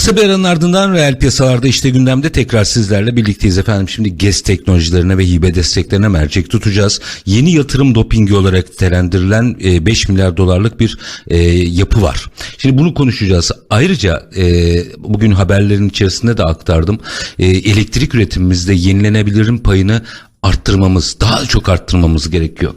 Kısa bir aranın ardından reel piyasalarda işte gündemde tekrar sizlerle birlikteyiz efendim. Şimdi GES teknolojilerine ve hibe desteklerine mercek tutacağız. Yeni yatırım dopingi olarak nitelendirilen e, 5 milyar dolarlık bir e, yapı var. Şimdi bunu konuşacağız. Ayrıca e, bugün haberlerin içerisinde de aktardım. E, elektrik üretimimizde yenilenebilirin payını arttırmamız, daha çok arttırmamız gerekiyor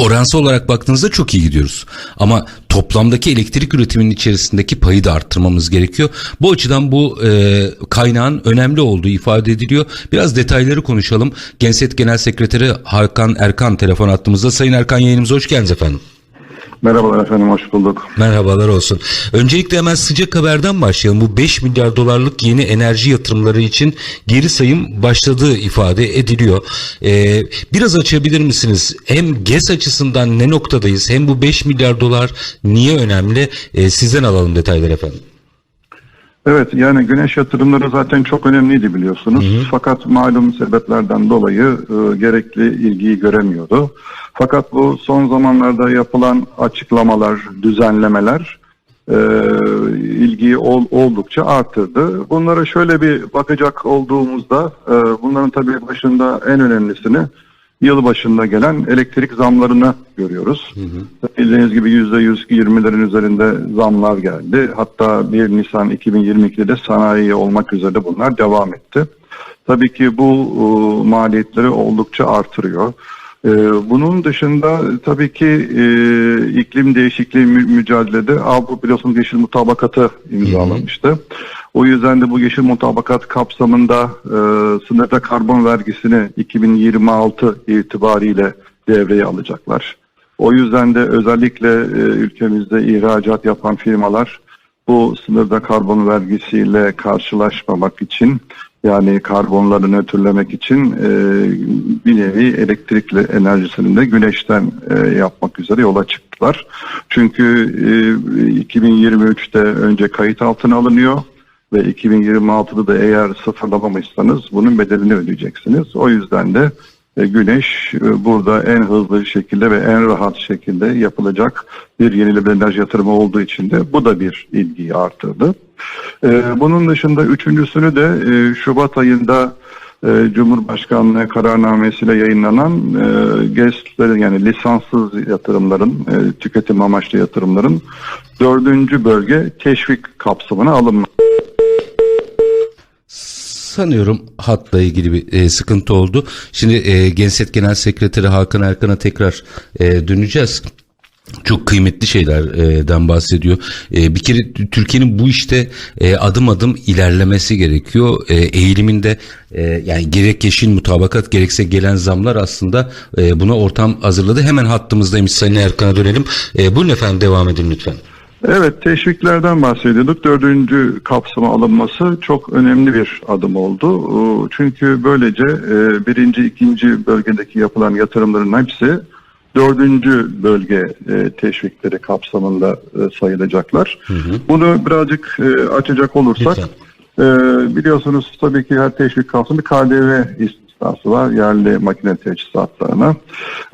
oransal olarak baktığınızda çok iyi gidiyoruz. Ama toplamdaki elektrik üretiminin içerisindeki payı da arttırmamız gerekiyor. Bu açıdan bu e, kaynağın önemli olduğu ifade ediliyor. Biraz detayları konuşalım. Genset Genel Sekreteri Hakan Erkan telefon attığımızda. Sayın Erkan yayınımıza hoş geldiniz efendim. Merhabalar efendim, hoş bulduk. Merhabalar olsun. Öncelikle hemen sıcak haberden başlayalım. Bu 5 milyar dolarlık yeni enerji yatırımları için geri sayım başladığı ifade ediliyor. Ee, biraz açabilir misiniz? Hem GES açısından ne noktadayız hem bu 5 milyar dolar niye önemli? Ee, sizden alalım detayları efendim. Evet, yani güneş yatırımları zaten çok önemliydi biliyorsunuz. Fakat malum sebeplerden dolayı e, gerekli ilgiyi göremiyordu. Fakat bu son zamanlarda yapılan açıklamalar, düzenlemeler e, ilgiyi ol- oldukça arttırdı. Bunlara şöyle bir bakacak olduğumuzda, e, bunların tabii başında en önemlisini yıl başında gelen elektrik zamlarını görüyoruz. Bildiğiniz gibi %120'lerin üzerinde zamlar geldi. Hatta 1 Nisan 2022'de sanayi olmak üzere bunlar devam etti. Tabii ki bu e, maliyetleri oldukça artırıyor. E, bunun dışında tabii ki e, iklim değişikliği mü- mücadelede Avrupa biliyorsunuz yeşil mutabakatı imzalamıştı. O yüzden de bu yeşil mutabakat kapsamında e, sınırda karbon vergisini 2026 itibariyle devreye alacaklar. O yüzden de özellikle e, ülkemizde ihracat yapan firmalar bu sınırda karbon vergisiyle karşılaşmamak için yani karbonları nötrlemek için e, bir nevi elektrikli enerjisini de güneşten e, yapmak üzere yola çıktılar. Çünkü e, 2023'te önce kayıt altına alınıyor ve 2026'da da eğer sıfırlamamışsanız bunun bedelini ödeyeceksiniz. O yüzden de e, güneş e, burada en hızlı şekilde ve en rahat şekilde yapılacak bir yenilenebilir enerji yatırımı olduğu için de bu da bir ilgiyi artırdı. E, Bunun dışında üçüncüsünü de Şubat ayında Cumhurbaşkanlığı kararnamesiyle yayınlanan GES'lerin yani lisanssız yatırımların, tüketim amaçlı yatırımların dördüncü bölge teşvik kapsamına alınması. Sanıyorum hatla ilgili bir e, sıkıntı oldu. Şimdi e, Genset Genel Sekreteri Hakan Erkan'a tekrar e, döneceğiz. Çok kıymetli şeylerden bahsediyor. E, bir kere Türkiye'nin bu işte e, adım adım ilerlemesi gerekiyor. E, eğiliminde e, yani gerek yeşil mutabakat gerekse gelen zamlar aslında e, buna ortam hazırladı. Hemen hattımızdaymış Sayın Erkan'a dönelim. E, buyurun efendim devam edin lütfen. Evet teşviklerden bahsediyorduk. Dördüncü kapsama alınması çok önemli bir adım oldu. Ee, Çünkü böylece e, birinci, ikinci bölgedeki yapılan yatırımların hepsi dördüncü bölge e, teşvikleri kapsamında e, sayılacaklar. Bunu birazcık açacak olursak Lütfen. biliyorsunuz tabii ki her teşvik kapsamında KDV istisnası var yerli makine teçhizatlarına.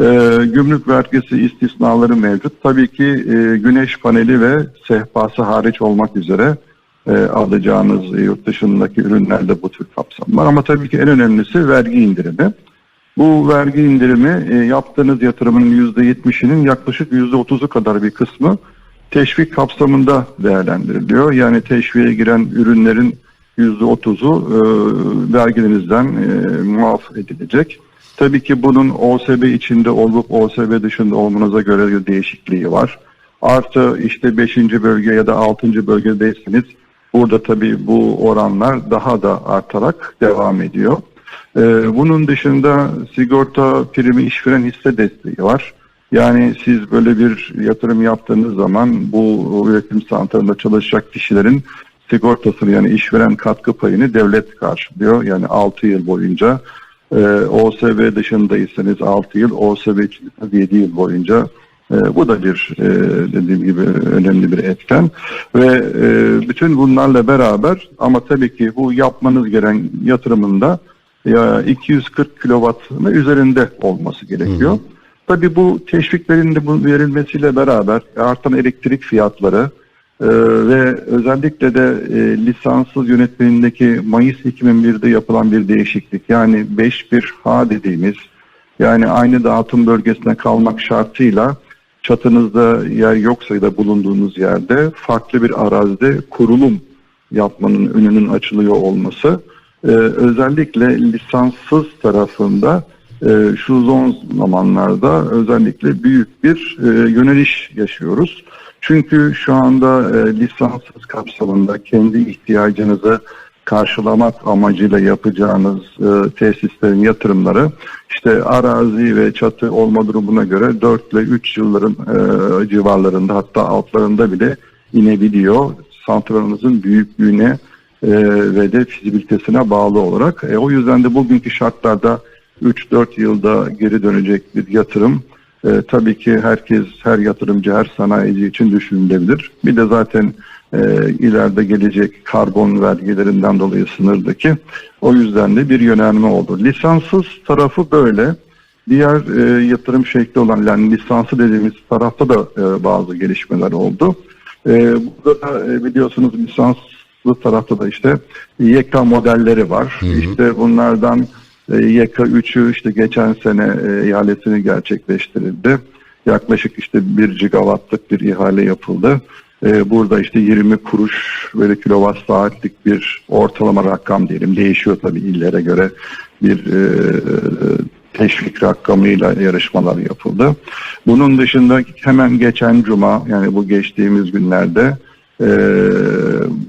Ee, gümrük vergisi istisnaları mevcut. Tabii ki e, güneş paneli ve sehpası hariç olmak üzere e, alacağınız yurt dışındaki ürünlerde bu tür kapsam var. Ama tabii ki en önemlisi vergi indirimi. Bu vergi indirimi e, yaptığınız yatırımın %70'inin yaklaşık %30'u kadar bir kısmı teşvik kapsamında değerlendiriliyor. Yani teşviğe giren ürünlerin %30'u e, vergilerinizden e, muaf edilecek. Tabii ki bunun OSB içinde olup OSB dışında olmanıza göre bir değişikliği var. Artı işte 5. bölge ya da 6. bölgedeyseniz burada tabii bu oranlar daha da artarak devam ediyor. Ee, bunun dışında sigorta primi işveren hisse desteği var. Yani siz böyle bir yatırım yaptığınız zaman bu üretim santralında çalışacak kişilerin sigortasını yani işveren katkı payını devlet karşılıyor. Yani 6 yıl boyunca e, OSB dışındaysanız 6 yıl, OSB içindeysanız 7 yıl boyunca e, bu da bir e, dediğim gibi önemli bir etken ve e, bütün bunlarla beraber ama tabii ki bu yapmanız gereken yatırımında ya 240 kilowattın üzerinde olması gerekiyor. Tabii bu teşviklerin de bu verilmesiyle beraber artan elektrik fiyatları Ee, ve özellikle de e, lisanssız yönetmenindeki Mayıs 2001'de yapılan bir değişiklik yani 5-1H dediğimiz yani aynı dağıtım bölgesine kalmak şartıyla çatınızda yer yoksa da bulunduğunuz yerde farklı bir arazide kurulum yapmanın önünün açılıyor olması e, özellikle lisanssız tarafında e, şu son zamanlarda özellikle büyük bir e, yöneliş yaşıyoruz. Çünkü şu anda e, lisanssız kapsamında kendi ihtiyacınızı karşılamak amacıyla yapacağınız e, tesislerin yatırımları işte arazi ve çatı olma durumuna göre 4 ile 3 yılların e, civarlarında hatta altlarında bile inebiliyor. Santralınızın büyüklüğüne e, ve de fizibilitesine bağlı olarak. E, o yüzden de bugünkü şartlarda 3-4 yılda geri dönecek bir yatırım e, tabii ki herkes, her yatırımcı, her sanayici için düşünülebilir. Bir de zaten e, ileride gelecek karbon vergilerinden dolayı sınırdaki o yüzden de bir yönelme oldu. Lisanssız tarafı böyle. Diğer e, yatırım şekli olan yani lisansı dediğimiz tarafta da e, bazı gelişmeler oldu. E, burada da e, biliyorsunuz lisanslı tarafta da işte YK modelleri var. İşte bunlardan YK 3'ü işte geçen sene e, ihalesini gerçekleştirildi. Yaklaşık işte 1 gigawattlık bir ihale yapıldı. E, burada işte 20 kuruş böyle kilowatt saatlik bir ortalama rakam diyelim. Değişiyor tabii illere göre bir e, teşvik rakamıyla yarışmalar yapıldı. Bunun dışında hemen geçen cuma yani bu geçtiğimiz günlerde e,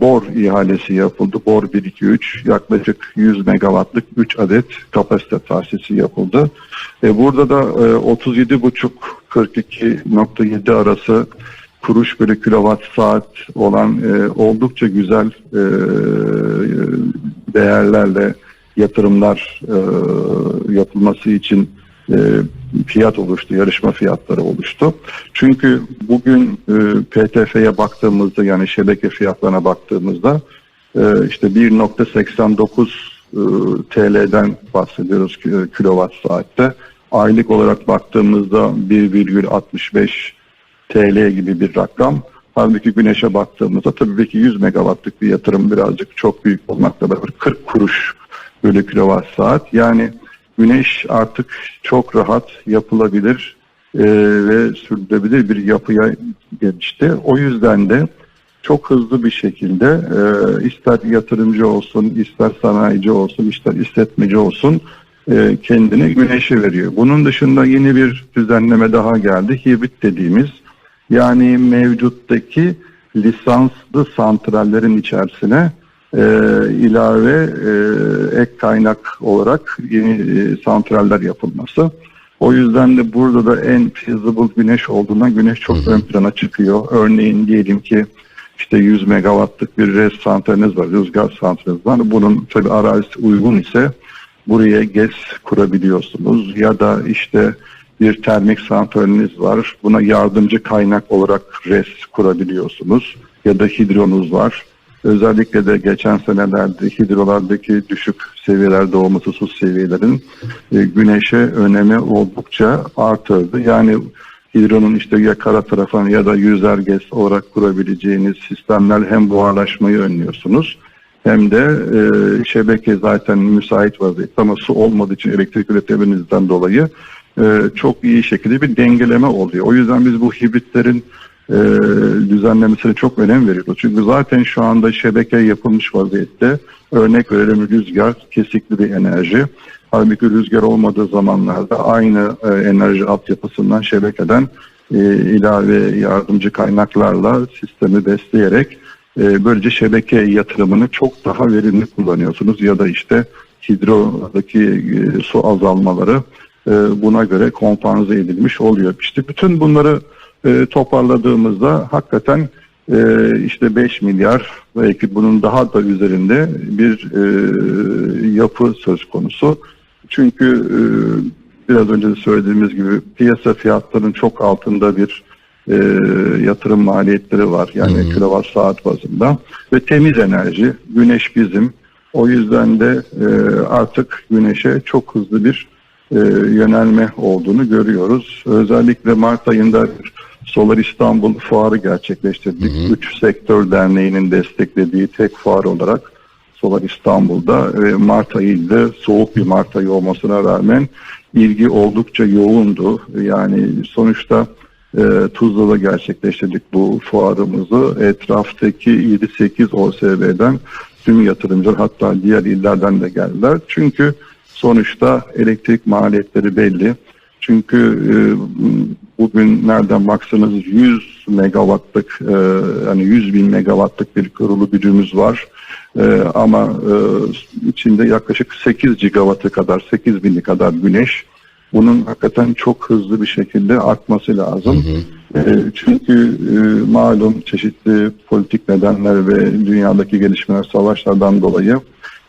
BOR ihalesi yapıldı. BOR 123 yaklaşık 100 megawattlık 3 adet kapasite tahsisi yapıldı. E, burada da e, 37,5-42.7 arası kuruş bölü kilowatt saat olan e, oldukça güzel e, değerlerle yatırımlar e, yapılması için e, fiyat oluştu, yarışma fiyatları oluştu. Çünkü bugün e, PTF'ye baktığımızda yani şebeke fiyatlarına baktığımızda e, işte 1.89 e, TL'den bahsediyoruz ki- kilowatt saatte. Aylık olarak baktığımızda 1,65 TL gibi bir rakam. Halbuki güneşe baktığımızda tabii ki 100 megawattlık bir yatırım birazcık çok büyük olmakla beraber 40 kuruş bölü kilowatt saat. Yani güneş artık çok rahat yapılabilir e, ve sürdürülebilir bir yapıya gelişti. O yüzden de çok hızlı bir şekilde e, ister yatırımcı olsun, ister sanayici olsun, ister işletmeci olsun e, kendini güneşe veriyor. Bunun dışında yeni bir düzenleme daha geldi. Hibrit dediğimiz yani mevcuttaki lisanslı santrallerin içerisine e, ilave e, ek kaynak olarak yeni e, santraller yapılması. O yüzden de burada da en feasible güneş olduğundan güneş çok ön plana çıkıyor. Örneğin diyelim ki işte 100 megawattlık bir res santraliniz var, rüzgar santraliniz var. Bunun tabi arazisi uygun ise buraya GES kurabiliyorsunuz ya da işte bir termik santraliniz var. Buna yardımcı kaynak olarak res kurabiliyorsunuz ya da hidronuz var. Özellikle de geçen senelerde hidrolardaki düşük seviyelerde olması su seviyelerin e, güneşe önemi oldukça artırdı. Yani hidronun işte ya kara tarafına ya da yüzer gez olarak kurabileceğiniz sistemler hem buharlaşmayı önlüyorsunuz hem de e, şebeke zaten müsait vaziyette ama su olmadığı için elektrik üretebilmenizden dolayı e, çok iyi şekilde bir dengeleme oluyor. O yüzden biz bu hibritlerin e, düzenlemesine çok önem veriyoruz. Çünkü zaten şu anda şebeke yapılmış vaziyette örnek verelim rüzgar kesikli bir enerji. Halbuki rüzgar olmadığı zamanlarda aynı e, enerji altyapısından şebekeden e, ilave yardımcı kaynaklarla sistemi besleyerek e, böylece şebeke yatırımını çok daha verimli kullanıyorsunuz ya da işte hidrodaki e, su azalmaları e, buna göre kompanze edilmiş oluyor. İşte bütün bunları e, toparladığımızda hakikaten e, işte 5 milyar belki bunun daha da üzerinde bir e, yapı söz konusu. Çünkü e, biraz önce de söylediğimiz gibi piyasa fiyatlarının çok altında bir e, yatırım maliyetleri var. Yani kilowatt saat bazında ve temiz enerji, güneş bizim. O yüzden de e, artık güneşe çok hızlı bir e, yönelme olduğunu görüyoruz. Özellikle Mart ayında bir Solar İstanbul fuarı gerçekleştirdik. Üç Sektör Derneği'nin desteklediği tek fuar olarak Solar İstanbul'da ve Mart ayıydı. Soğuk bir Mart ayı olmasına rağmen ilgi oldukça yoğundu. Yani sonuçta e, Tuzla'da gerçekleştirdik bu fuarımızı. Etraftaki 7-8 OSB'den tüm yatırımcılar hatta diğer illerden de geldiler. Çünkü sonuçta elektrik maliyetleri belli. Çünkü e, bugün nereden baksanız 100 megawattlık e, yani 100 bin megawattlık bir kurulu gücümüz var. E, ama e, içinde yaklaşık 8 gigawattı kadar 8 bini kadar güneş. Bunun hakikaten çok hızlı bir şekilde artması lazım. E, çünkü e, malum çeşitli politik nedenler ve dünyadaki gelişmeler savaşlardan dolayı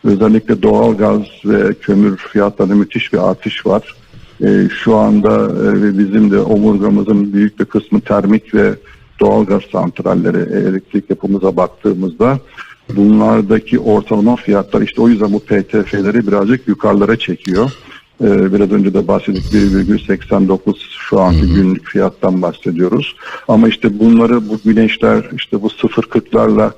özellikle doğal gaz ve kömür fiyatlarında müthiş bir artış var. E, şu anda e, ve bizim de omurgamızın büyük bir kısmı termik ve doğalgaz santralleri e, elektrik yapımıza baktığımızda bunlardaki ortalama fiyatlar işte o yüzden bu PTF'leri birazcık yukarılara çekiyor. Biraz önce de bahsettik 1,89 şu anki günlük fiyattan bahsediyoruz. Ama işte bunları bu güneşler işte bu 0.40'larla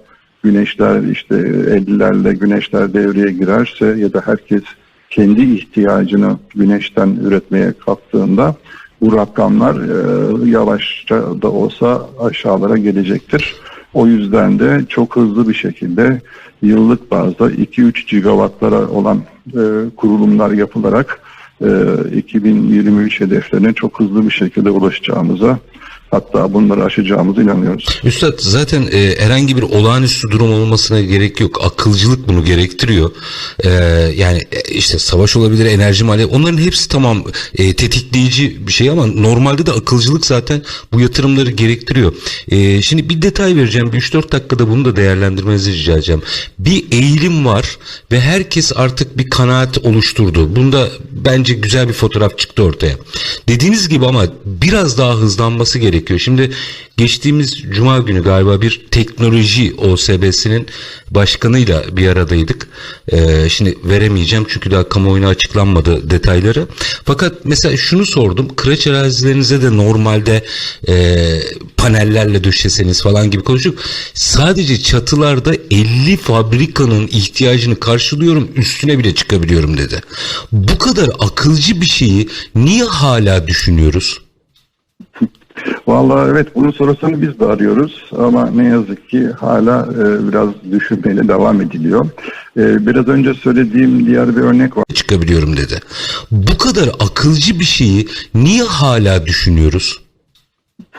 güneşler işte 50'lerle güneşler devreye girerse ya da herkes kendi ihtiyacını güneşten üretmeye kalktığında bu rakamlar e, yavaşça da olsa aşağılara gelecektir. O yüzden de çok hızlı bir şekilde yıllık bazda 2-3 gigawattlara olan e, kurulumlar yapılarak e, 2023 hedeflerine çok hızlı bir şekilde ulaşacağımıza hatta bunları aşacağımıza inanıyoruz. Üstad zaten e, herhangi bir olağanüstü durum olmasına gerek yok. Akılcılık bunu gerektiriyor. E, yani e, işte savaş olabilir, enerji maliyeti onların hepsi tamam e, tetikleyici bir şey ama normalde de akılcılık zaten bu yatırımları gerektiriyor. E, şimdi bir detay vereceğim. Bir 3-4 dakikada bunu da değerlendirmenizi rica edeceğim. Bir eğilim var ve herkes artık bir kanaat oluşturdu. Bunda bence güzel bir fotoğraf çıktı ortaya. Dediğiniz gibi ama biraz daha hızlanması gerekiyor. Şimdi geçtiğimiz cuma günü galiba bir teknoloji OSB'sinin başkanıyla bir aradaydık. Ee, şimdi veremeyeceğim çünkü daha kamuoyuna açıklanmadı detayları. Fakat mesela şunu sordum. Kıraç arazilerinize de normalde e, panellerle döşeseniz falan gibi konuştuk. Sadece çatılarda 50 fabrikanın ihtiyacını karşılıyorum üstüne bile çıkabiliyorum dedi. Bu kadar akılcı bir şeyi niye hala düşünüyoruz? Vallahi evet bunun sorusunu biz de arıyoruz ama ne yazık ki hala e, biraz düşünmeyle devam ediliyor. E, biraz önce söylediğim diğer bir örnek var. çıkabiliyorum dedi. Bu kadar akılcı bir şeyi niye hala düşünüyoruz?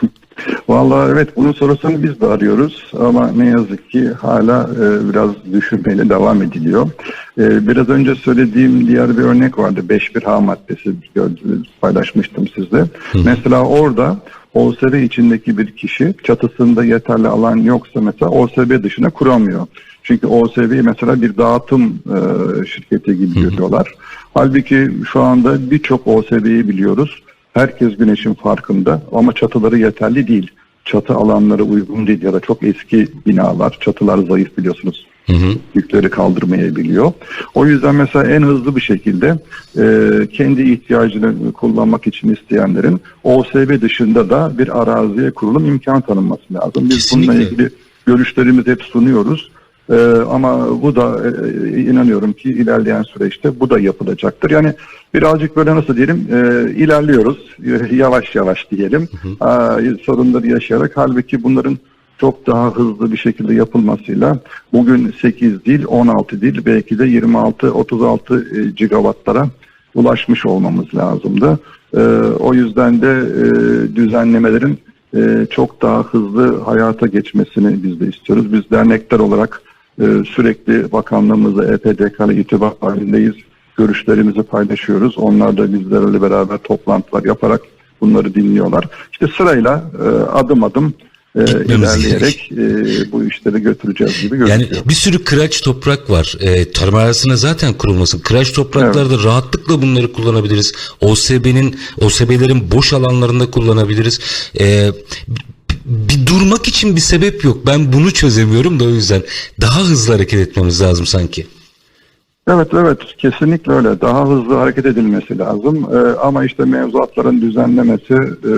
Vallahi evet bunun sorusunu biz de arıyoruz ama ne yazık ki hala e, biraz düşünmeyle devam ediliyor. E, biraz önce söylediğim diğer bir örnek vardı. 5.1H maddesi gördünüz, paylaşmıştım sizle. Mesela orada OSB içindeki bir kişi çatısında yeterli alan yoksa mesela OSB dışına kuramıyor. Çünkü OSB'yi mesela bir dağıtım e, şirketi gibi görüyorlar. Halbuki şu anda birçok OSB'yi biliyoruz. Herkes güneşin farkında ama çatıları yeterli değil. Çatı alanları uygun değil ya da çok eski binalar, çatılar zayıf biliyorsunuz. Yükleri kaldırmayabiliyor. O yüzden mesela en hızlı bir şekilde e, kendi ihtiyacını kullanmak için isteyenlerin OSB dışında da bir araziye kurulum imkan tanınması lazım. Biz bununla Kesinlikle. ilgili görüşlerimizi hep sunuyoruz. Ee, ama bu da e, inanıyorum ki ilerleyen süreçte bu da yapılacaktır. Yani birazcık böyle nasıl diyelim e, ilerliyoruz y- yavaş yavaş diyelim Aa, sorunları yaşayarak halbuki bunların çok daha hızlı bir şekilde yapılmasıyla bugün 8 değil 16 değil belki de 26-36 e, gigawattlara ulaşmış olmamız lazımdı. Ee, o yüzden de e, düzenlemelerin e, çok daha hızlı hayata geçmesini biz de istiyoruz. Biz dernekler olarak e, sürekli bakanlığımızla EPDK ile irtibat halindeyiz. Görüşlerimizi paylaşıyoruz. Onlar da bizlerle beraber toplantılar yaparak bunları dinliyorlar. İşte sırayla e, adım adım e, ilerleyerek e, bu işleri götüreceğiz gibi gözüküyor. Yani bir sürü kıraç toprak var. E, tarım arasına zaten kurulmasın. Kıraç topraklarda rahatlıkla bunları kullanabiliriz. OSB'nin OSB'lerin boş alanlarında kullanabiliriz. E, bir durmak için bir sebep yok. Ben bunu çözemiyorum da o yüzden daha hızlı hareket etmemiz lazım sanki. Evet evet kesinlikle öyle. Daha hızlı hareket edilmesi lazım. Ee, ama işte mevzuatların düzenlemesi e,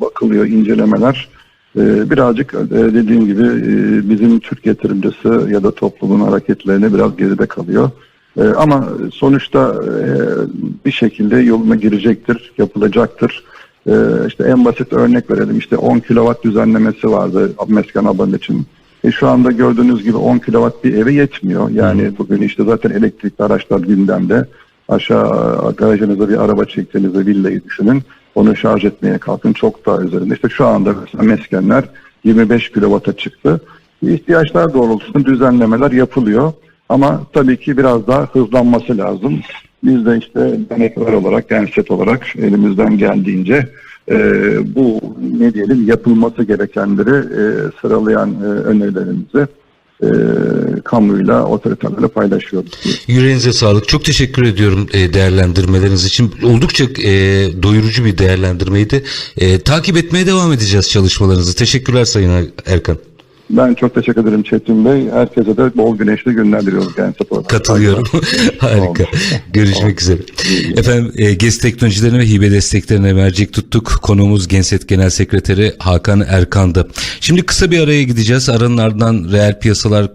bakılıyor, incelemeler. Ee, birazcık e, dediğim gibi e, bizim Türk yatırımcısı ya da toplumun hareketlerine biraz geride kalıyor. Ee, ama sonuçta e, bir şekilde yoluna girecektir, yapılacaktır. Ee, işte en basit örnek verelim. İşte 10 kilowatt düzenlemesi vardı mesken alanı için. E şu anda gördüğünüz gibi 10 kilowatt bir eve yetmiyor. Yani bugün işte zaten elektrikli araçlar gündemde. Aşağı garajınıza bir araba çektiğinizde villayı düşünün. Onu şarj etmeye kalkın çok daha üzerinde. İşte şu anda mesela meskenler 25 kilovata çıktı. İhtiyaçlar doğrultusunda düzenlemeler yapılıyor. Ama tabii ki biraz daha hızlanması lazım. Biz de işte denetler olarak, genset olarak elimizden geldiğince e, bu ne diyelim yapılması gerekenleri e, sıralayan e, önerilerimizi e, kamuyla, otoritelerle paylaşıyoruz. Yüreğinize sağlık. Çok teşekkür ediyorum e, değerlendirmeleriniz için. Oldukça e, doyurucu bir değerlendirmeydi. E, takip etmeye devam edeceğiz çalışmalarınızı. Teşekkürler Sayın Erkan. Ben çok teşekkür ederim Çetin Bey. Herkese de bol güneşli günler diliyoruz olarak. Katılıyorum. Harika. Görüşmek üzere. Efendim e, GES teknolojilerine ve hibe desteklerine mercek tuttuk. Konuğumuz Genset Genel Sekreteri Hakan Erkan'dı. Şimdi kısa bir araya gideceğiz. Aranın ardından reel piyasalar konu